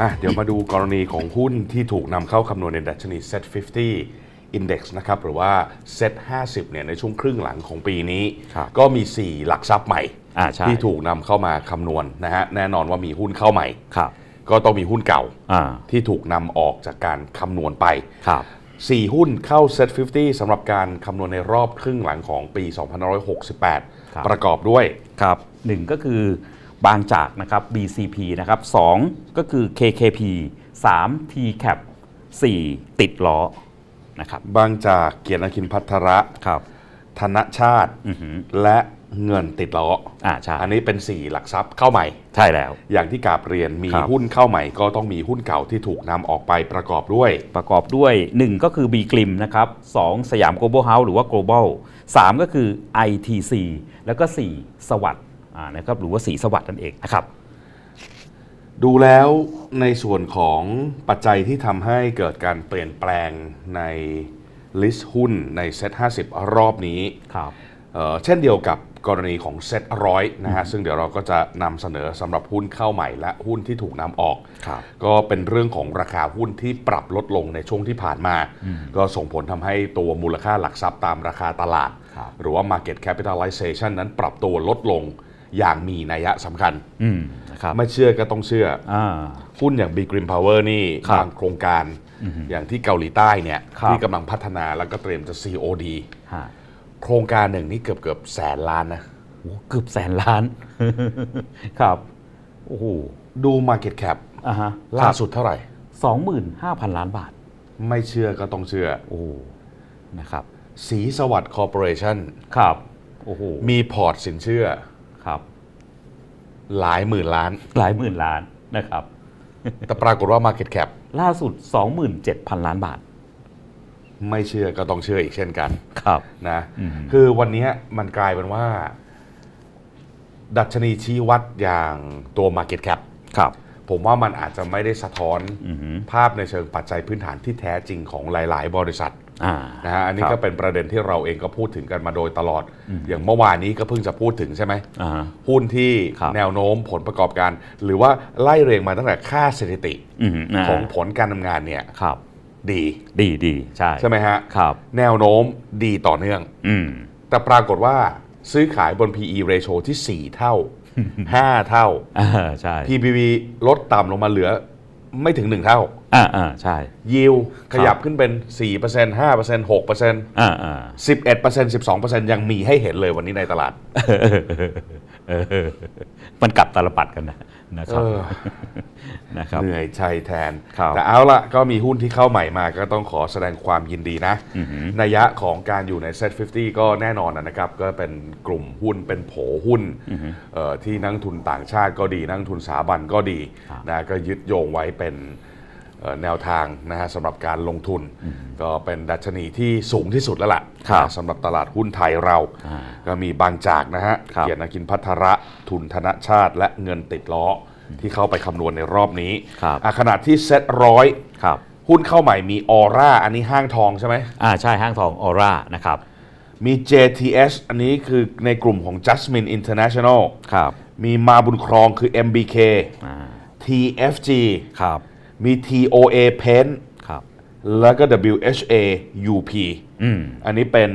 อะเดี๋ยวมาดูกรณีของหุ้นที่ถูกนำเข้าคำนวณในดัชนี Set 50 Index นะครับ หรือว่า Set 50 เนี่ยในช่วงครึ่งหลังของปีนี้ ครับก็มี 4 หลักทรัพย์ใหม่ อ่าใช่ ที่ถูกนำเข้ามาคำนวณนะฮะแน่นอนว่ามีหุ้นเข้าใหม่ ครับก็ต้องมีหุ้นเก่าอ่าที่ถูกนำออกจากการคำนวณไป ครับ 4 หุ้นเข้า Set 50สำหรับการคำนวณในรอบครึ่งหลังของปีครับ2568ประกอบด้วย ครับหนึ่งก็คือ บางจากนะครับ BCP นะครับสองก็คือ KKP 3 TCAP 4 ติดล้อนะครับบางจากเกียรตินาคินพัทระครับธนชาติอือหือ และเงินติดล้ออ่าใช่ อันนี้เป็น 4 หลักทรัพย์เข้าใหม่ ใช่แล้ว อย่างที่กาบเรียนมีครับ หุ้นเข้าใหม่ก็ต้องมีหุ้นเก่าที่ถูกนำออกไปประกอบด้วย ประกอบด้วย 1 ก็คือ B กลิมนะครับ2สยาม Global House หรือว่า Global 3 ก็คือ ITC แล้วก็ 4 สวัสด์อ่า นะครับหรือว่าสีสวัสด์นั่นเองนะครับ ดูแล้วในส่วนของปัจจัยที่ทำให้เกิดการเปลี่ยนแปลงในลิสต์หุ้นในเซ็ต50 รอบนี้ครับเอ่อเช่นเดียวกับกรณีของเซ็ตร้อยนะฮะซึ่งเดี๋ยวเราก็จะนำเสนอสำหรับหุ้นเข้าใหม่และหุ้นที่ถูกนำออกครับก็เป็นเรื่องของราคาหุ้นที่ปรับลดลงในช่วงที่ผ่านมา ก็ส่งผลทำให้ตัวมูลค่าหลักทรัพย์ตามราคาตลาดครับหรือว่า market capitalization นั้นปรับตัวลดลง อย่างมีนัยสำคัญอืมนะครับไม่เชื่อก็ต้องเชื่ออ่าหุ้นอย่าง Big Green Power นี่ครับบางโครงการอย่างที่เกาหลีใต้เนี่ยครับที่กำลังพัฒนาแล้วก็เตรียมจะ COD ฮะโครงการหนึ่งนี่เกือบเกือบแสนล้านนะโอ้เกือบแสนล้าน ครับ โอ้โห ดู Market Cap อ่าฮะล่าสุดเท่าไหร่สองหมื่นห้าพันล้านบาท ไม่เชื่อก็ต้องเชื่อ โอ้นะครับ สีสวัสดิ์คอร์ปอเรชั่น ครับ โอ้โห มีพอร์ตสินเชื่อ ครับ หลายหมื่นล้าน หลายหมื่นล้านนะครับ แต่ปรากฏว่า Market Cap ล่าสุด 27,000 ล้านบาท ไม่เชื่อก็ต้องเชื่ออีกเช่นกันครับนะคือวันนี้มันกลายเป็นว่า ดัชนีชี้วัดอย่างตัว Market Cap ครับ ผมว่ามันอาจจะไม่ได้สะท้อน อือหือ ภาพในเชิงปัจจัยพื้นฐานที่แท้จริงของหลาย ๆ บริษัทอ่า นะฮะอันนี้ครัก็บเป็นประเด็นที่เราเองก็พูดถึงกันมาโดยตลอด อย่างเมื่อวานนี้ก็เพิ่งจะพูดถึงใช่ไหมอ่าหุ้นที่ครับแนวโน้มผลประกอบการ หรือว่าไล่เรียงมาตั้งแต่ค่าสถิติอือหืาของผลการทำงานเนี่ยครับดีดีดีใช่ใช่ไหมฮะครับ แนวโน้มดีต่อเนื่องอืมแต่ปรากฏว่าซื้อขายบน PE ratio ที่ 4 เท่า 5 เท่าอ่าใช่ PBV ลดต่ำลงมาเหลือไม่ถึง 1 เท่า อ่าอ่าใช่ ยิวคขรับยับขึ้นเป็น 4% 5% 6%อ่าอ่า11% 12%ยังมีให้เห็นเลยวันนี้ในตลาด เออมันกลับตาลปัดกันนะนะครับเออ นะครับ เหนื่อยใจแทน ครับแต่เอาละก็มีหุ้นที่เข้าใหม่มาก็ต้องขอแสดงความยินดีนะนัยยะของการอยู่ใน Set 50 ก็แน่นอนนะครับ ก็เป็นกลุ่มหุ้นเป็นโผหุ้นเอ่อที่นักลงทุนต่างชาติก็ดี นักลงทุนสถาบันก็ดีครับนะก็ยึดโยงไว้เป็นเอ่อ แนวทางนะฮะสำหรับการลงทุน ก็เป็นดัชนีที่สูงที่สุดแล้วล่ะครับนะสำหรับตลาดหุ้นไทยเราอ่าก็มีบางจากนะฮะครับเกียรตินากินพัทระทุนธนชาติ และเงินติดล้ออที่เข้าไปคำนวณในรอบนี้ครับอะขณะที่เซ็ตร้อยครับหุ้นเข้าใหม่มีออร่าอันนี้ห้างทองใช่ไหมอ่าใช่ห้างทองออร่านะครับมี JTS อันนี้คือในกลุ่มของ Jasmine International ครับมีมาบุญครองคือ MBK อ่า TFG ครับ มี TOA Paint ครับ แล้วก็ WHA UP อืมอันนี้เป็น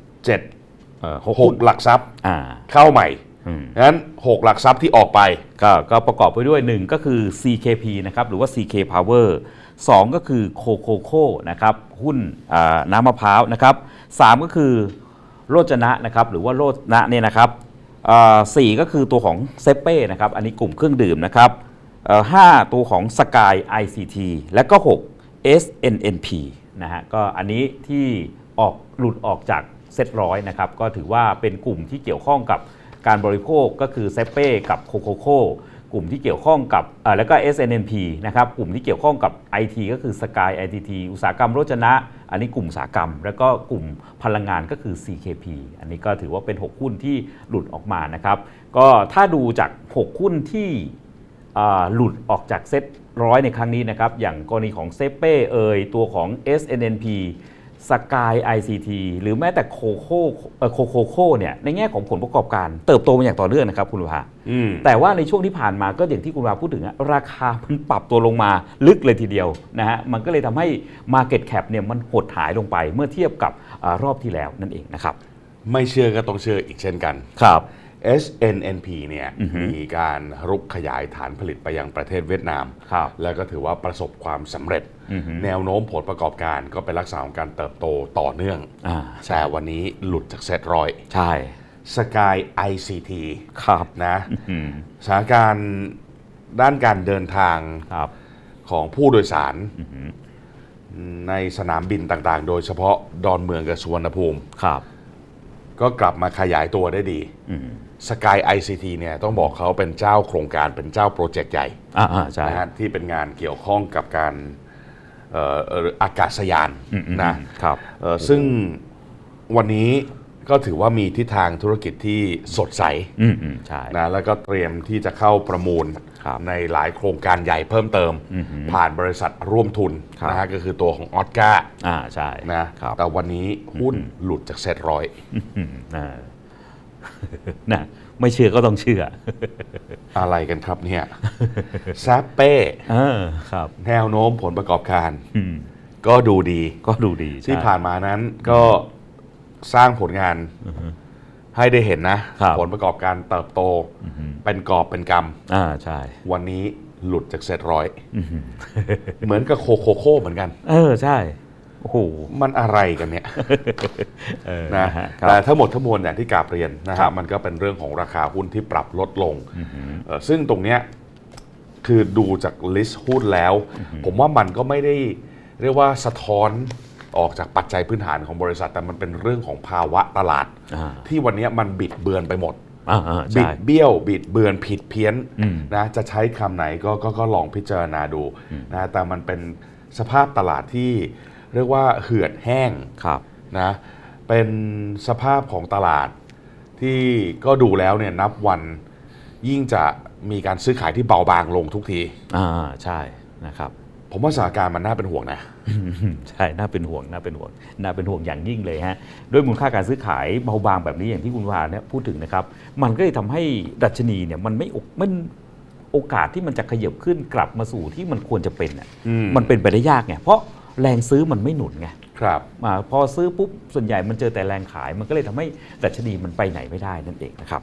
7เอ่อ6หลักทรัพย์อ่า เข้าใหม่อืม งั้น6หลักทรัพย์ที่ออกไป ก็ก็ประกอบไปด้วย 1 ก็คือ CKP นะครับหรือว่า CK Power 2 ก็คือโคโคโคนะครับหุ้นอ่าน้ำมะพร้าวนะครับ3ก็คือโรจนะนะครับหรือว่าโรจนะเนี่ยนะครับอ่าสี่ก็คือตัวของเซเป้นะครับอันนี้กลุ่มเครื่องดื่มนะครับ เอ่อห้าตัวของสกาย ICT และก็ 6 SNNP นะฮะก็อันนี้ที่ออกหลุดออกจากเซตร้อยนะครับ ก็ถือว่าเป็นกลุ่มที่เกี่ยวข้องกับการบริโภคก็คือเซเป้กับโคโคโคกลุ่มที่เกี่ยวข้องกับอ่อแล้วก็ SNNP นะครับกลุ่มที่เกี่ยวข้องกับ IT ก็คือ Sky ITT อุตสาหกรรมโรจนะ อันนี้กลุ่มอุตสาหกรรม แล้วก็กลุ่มพลังงานก็คือ CKP อันนี้ก็ถือว่าเป็น 6 หุ้นที่หลุดออกมานะครับ ก็ถ้าดูจาก 6 หุ้นที่ หลุดออกจากเซ็ตร้อยในครั้งนี้นะครับ อย่างกรณีของเซเป้เอยตัวของ SNNP สกาย ICT หรือแม้แต่โคโค่โคโคโค่เนี่ยในแง่ของผลประกอบการ เติบโตมาอย่างต่อเนื่องนะครับคุณวาอืมแต่ว่าในช่วงที่ผ่านมาก็อย่างที่คุณวาพูดถึงอะราคามันปรับตัวลงมาลึกเลยทีเดียวนะฮะมันก็เลยทำให้ Market Cap เนี่ยมันหดหายลงไปเมื่อเทียบกับอารอบที่แล้วนั่นเองนะครับ ไม่เชื่อก็ต้องเชื่ออีกเช่นกันครับ SNNP เนี่ยมีการรุกขยายฐานผลิตไปยังประเทศเวียดนามครับแล้วก็ถือว่าประสบความสำเร็จ แนวโน้มผลประกอบการก็เป็นลักษณะของการเติบโตต่อเนื่องอ่าแต่วันนี้หลุดจากเซตร้อยใช่สกาย ICT ครับนะสถานการณ์ด้านการเดินทางครับของผู้โดยสารในสนามบินต่างๆ โดยเฉพาะดอนเมืองกับสุวรรณภูมิครับ ก็กลับมาขยายตัวได้ดีอืม สกาย ICT เนี่ยต้องบอกเขาเป็นเจ้าโครงการเป็นเจ้าโปรเจกต์ใหญ่อ่าอ่าใช่นะฮะที่เป็นงานเกี่ยวข้องกับการเอ่อเอ่ออากาศยานอืมอืมนะครับเอ่อซึ่งวันนี้ก็ถือว่ามีทิศทางธุรกิจที่สดใสอืมอืมใช่นะแล้วก็เตรียมที่จะเข้าประมูลครับในหลายโครงการใหญ่เพิ่มเติม ผ่านบริษัทร่วมทุนครับนะฮะก็คือตัวของออสการ์อ่าใช่นะครับแต่วันนี้หุ้นหลุดจากเซ็ตร้อยอืมอ่า นะไม่เชื่อก็ต้องเชื่อ อะไรกันครับเนี่ยแซปเป้เออครับ แนวโน้มผลประกอบการ อืมก็ดูดีก็ดูดีที่ใช่ผ่านมานั้นก็สร้างผลงานให้ได้เห็นนะ ครับ ผลประกอบการเติบโตเป็นกอบเป็นกอ่าใช่ำวันนี้หลุดจากเซ็ตร้อยเหมือนกับโคโคโคเหมือนกัน เออใช่ โอ้โหมันอะไรกันเนี่ยเออนะฮครัแต่บทั้งหมดทั้งมวลอย่างที่กราบเรียนนะครัฮะบมันก็เป็นเรื่องของราคาหุ้นที่ปรับลดลงเอ่อซึ่งตรงเนี้ยคือดูจากลิสต์หุ้นแล้ว ผมว่ามันก็ไม่ได้เรียกว่าสะท้อนออกจากปัจจัยพื้นฐานของบริษัท แต่มันเป็นเรื่องของภาวะตลาดอ่าที่วันเนี้ยมันบิดเบือนไปหมดอ่าอ่าบิใช่ดเบี้ยวบิดเบือนผิดเพี้ยนอืมนะจะใช้คำไหนก็ก็ก็ลองพิจารณาดูนะแต่มันเป็นสภาพตลาดที่ เรียกว่าเหือดแห้งครับนะเป็นสภาพของตลาดที่ก็ดูแล้วเนี่ยนับวันยิ่งจะมีการซื้อขายที่เบาบางลงทุกทีอ่าใช่นะครับผมว่าสถานการณ์มันน่าเป็นห่วงนะ ใช่ น่าเป็นห่วง น่าเป็นห่วง น่าเป็นห่วงอย่างยิ่งเลยฮะ ด้วยมูลค่าการซื้อขายเบาบางแบบนี้อย่างที่คุณวาเนี่ยพูดถึงนะครับ มันก็เลยทำให้ดัชนีเนี่ยมันไม่โอมันโอกาสที่มันจะขยับขึ้นกลับมาสู่ที่มันควรจะเป็นน่ะอืมมันเป็นไปได้ยากไง เพราะ แรงซื้อมันไม่หนุนไงครับอ่าพอซื้อปุ๊บส่วนใหญ่มันเจอแต่แรงขายมันก็เลยทำให้ดัชนีมันไปไหนไม่ได้นั่นเองนะครับ